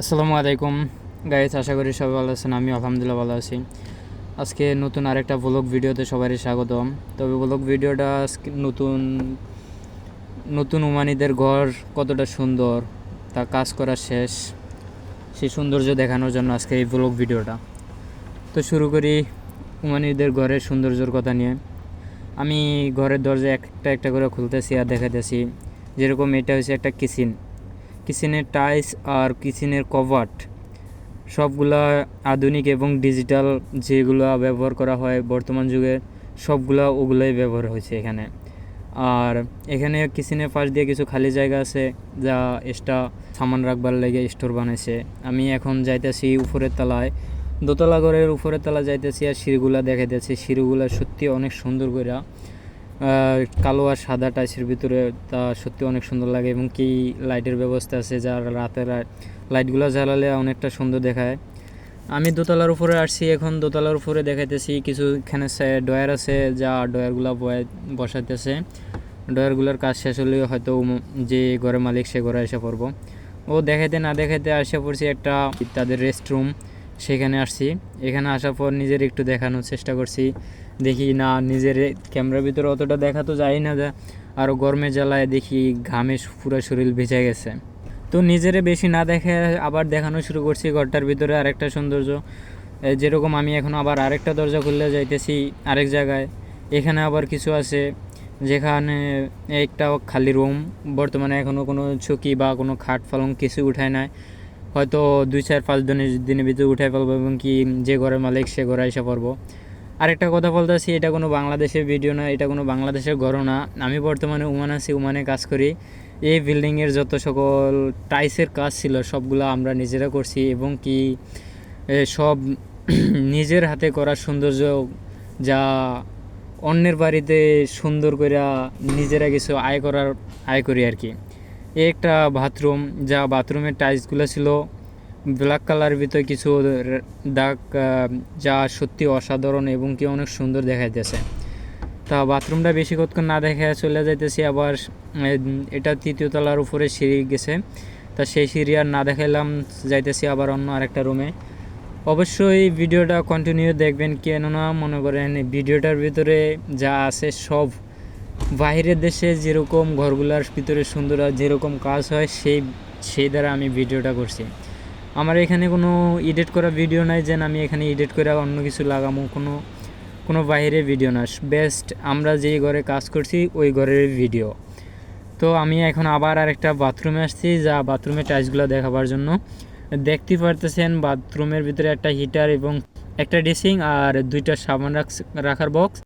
আসসালামু আলাইকুম। গাইস আশা করি সবাই ভালো আছেন আমি আলহামদুলিল্লাহ ভালো আছি। আজকে নতুন আরেকটা ব্লগ ভিডিওতে সবারই স্বাগতম। তবে ব্লগ ভিডিওটা নতুন নতুন উমানিদের ঘর কতটা সুন্দর, তা কাজ করা শেষ, সেই সৌন্দর্য দেখানোর জন্য আজকে এই ব্লগ ভিডিওটা। তো শুরু করি উমানিদের ঘরের সৌন্দর্যর কথা নিয়ে। আমি ঘরের দরজা একটা একটা করে খুলতেছি আর দেখাতেছি যেরকম এটা হচ্ছে একটা কিচেন কিচেনের টাইলস আর কিচেনের কভার্ট সবগুলা আধুনিক এবং ডিজিটাল যেগুলো ব্যবহার করা হয় বর্তমান যুগে সবগুলা ওগুলোই ব্যবহার হয়েছে এখানে। আর এখানে কিচেনের পাশ দিয়ে কিছু খালি জায়গা আছে যা এক্সট্রা সামান রাখবার লেগে স্টোর বানাইছে। আমি এখন যাইতেছি উপরের তলায়। দোতলা ঘরের উপরের তলা যাইতেছি আর সিঁড়িগুলা দেখাইতেছি। সিঁড়িগুলা সত্যি অনেক সুন্দর আহ, কালো আর সাদা টাইসের ভিতরে তা সত্যি অনেক সুন্দর লাগে এবং কি লাইটের ব্যবস্থা আছে যা রাতে লাইটগুলো জ্বালালে অনেকটা সুন্দর দেখায়। আমি দোতলার উপরে আসছি, এখন দোতলার উপরে দেখাইতেছি কিছু এখানে ডয়ার আছে যা ডয়ারগুলো বসাইতেছে। ডয়ারগুলোর কাজ শেষ হলে হয়তো যে ঘরের মালিক সে ঘরে এসে পড়ব। ও দেখাইতে না দেখাইতে আসে পড়ছি একটা তাদের রেস্ট রুম। সেখানে আসছি। এখানে আসার পর নিজের একটু দেখানোর চেষ্টা করছি। দেখি না, নিজের ক্যামেরার ভিতরে অতটা দেখা তো যায় না যা। আরও গরমে জ্বালায় দেখি ঘামে পুরো শরীর ভেজে গেছে। তো নিজেরে বেশি না দেখে আবার দেখানো শুরু করছি ঘরটার ভিতরে আরেকটা সৌন্দর্য। যেরকম আমি এখন আবার আরেকটা দরজা খুললে যাইতেছি আরেক জায়গায়। এখানে আবার কিছু আছে, যেখানে একটা খালি রুম বর্তমানে এখনও কোনো চকি বা কোনো খাট পালং কিছু উঠায় নাই। হয়তো দুই চার পাঁচ দিনের দিনের ভিতরে উঠাই ফেলব এবং কি যে ঘরের মালিক সে ঘরে এসে পড়ব। আরেকটা কথা বলতেছি, এটা কোনো বাংলাদেশের ভিডিও না, এটা কোনো বাংলাদেশের ঘরও না। আমি বর্তমানে উমান আছি, উমানে কাজ করি। এই বিল্ডিংয়ের যত সকল টাইসের কাজ ছিল, সবগুলো আমরা নিজেরা করছি এবং কি সব নিজের হাতে করা সৌন্দর্য যা অন্যের বাড়িতে সুন্দর করে নিজেরা কিছু আয় করার, আয় করি আর কি। একটা বাথরুম, যা বাথরুমের টাইলসগুলো ছিল। ব্ল্যাক কালারের ভিতরে কিছু দাগ যা সত্যি অসাধারণ এবং কি অনেক সুন্দর দেখাইতেছে। তা বাথরুমটা বেশি কতক্ষণ না দেখে চলে যাইতেছি, আবার এটা তৃতীয় তলার উপরে সিঁড়ি গেছে। তা সেই সিঁড়ি আর না দেখাইলাম, যাইতেছি আবার অন্য আরেকটা রুমে। অবশ্যই ভিডিওটা কন্টিনিউ দেখবেন, কেননা মনে করেন ভিডিওটার ভিতরে যা আছে সব বাইরের দেশে যেরকম ঘরগুলোর ভিতরে সুন্দর আর যেরকম কাজ হয়, সেই সেই দ্বারা আমি ভিডিওটা করছি। আমার এখানে কোনো এডিট করা ভিডিও নাই যেন আমি এখানে এডিট করে অন্য কিছু লাগামো, কোনো কোনো বাইরে ভিডিও না। বেস্ট আমরা যেই ঘরে কাজ করছি, ওই ঘরের ভিডিও তো আমি এখন আবার আরেকটা বাথরুমে আসছি, যা বাথরুমের টাইলসগুলো দেখাবার জন্য। দেখতে পারতেছেন বাথরুমের ভিতরে একটা হিটার এবং একটা ড্রেসিং আর দুইটা সাবান রাখ- রাখার বক্স